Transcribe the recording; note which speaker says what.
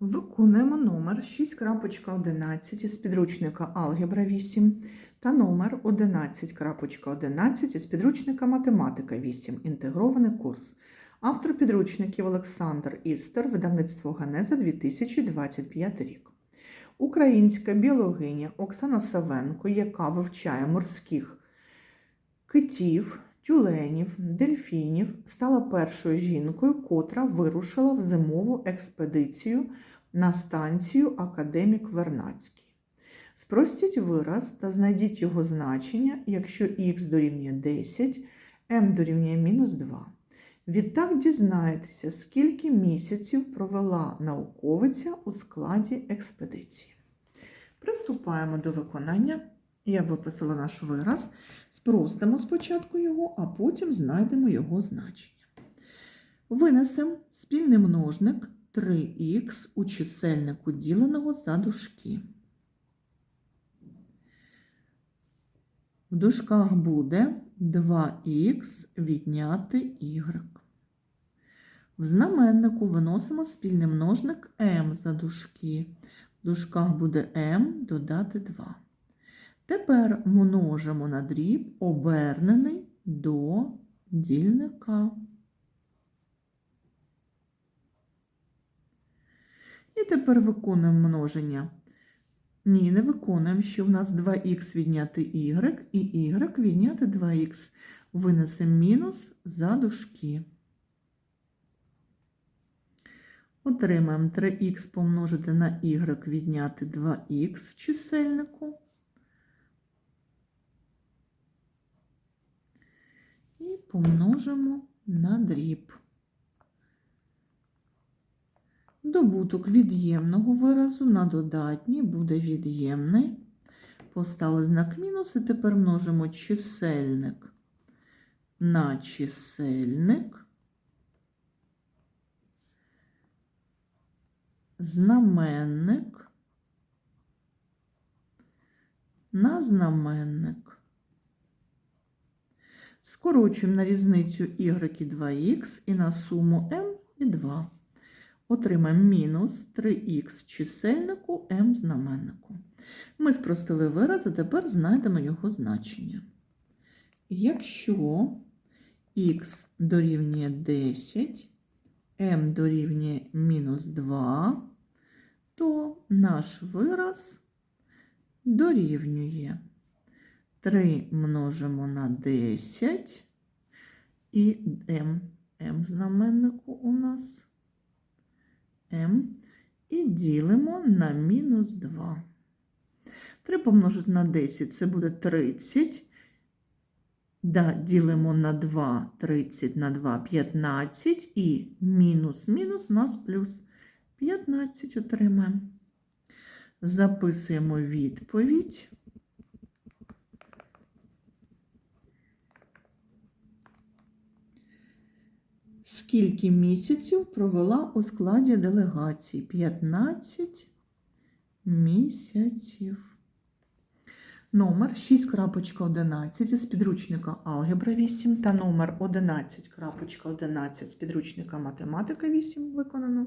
Speaker 1: Виконуємо номер 6.11 із підручника Алгебра 8 та номер 11.11 із підручника Математика 8. Інтегрований курс. Автор підручників Олександр Істер, видавництво Ганеза 2025 рік. Українська біологиня Оксана Савенко, яка вивчає морських китів, тюленів, дельфінів, стала першою жінкою, котра вирушила в зимову експедицію на станцію Академік Вернацький. Спростіть вираз та знайдіть його значення, якщо х дорівнює 10, m дорівнює мінус 2. Відтак дізнаєтеся, скільки місяців провела науковиця у складі експедиції. Приступаємо до виконання. Я виписала наш вираз. Спростимо спочатку його, а потім знайдемо його значення. Винесемо спільний множник 3х у чисельнику діленого за дужки. В дужках буде 2х відняти y. В знаменнику виносимо спільний множник m за дужки. В дужках буде m додати 2. Тепер множимо на дріб обернений до дільника. І тепер виконуємо множення. Ні, не виконуємо, що в нас 2х відняти y і y відняти 2х. Винесемо мінус за дужки. Отримаємо 3х помножити на y відняти 2х в чисельнику. І помножимо на дріб. Добуток від'ємного виразу на додатній буде від'ємний. Поставили знак мінус і тепер множимо чисельник на чисельник. Знаменник на знаменник. Скорочуємо на різницю y і 2х і на суму m і 2. Отримаємо мінус 3х чисельнику m знаменнику. Ми спростили вираз, а тепер знайдемо його значення. Якщо х дорівнює 10, m дорівнює мінус 2, то наш вираз дорівнює 3 множимо на 10 і m, m знаменнику у нас m і ділимо на мінус 2. 3 помножити на 10 це буде 30. Да, ділимо на 2, 30 на 2, 15 і мінус мінус у нас плюс 15 отримаємо. Записуємо відповідь. Скільки місяців провела у складі делегації? 15 місяців. Номер 6.11 з підручника Алгебра 8 та номер 11.11 з підручника Математика 8 виконано.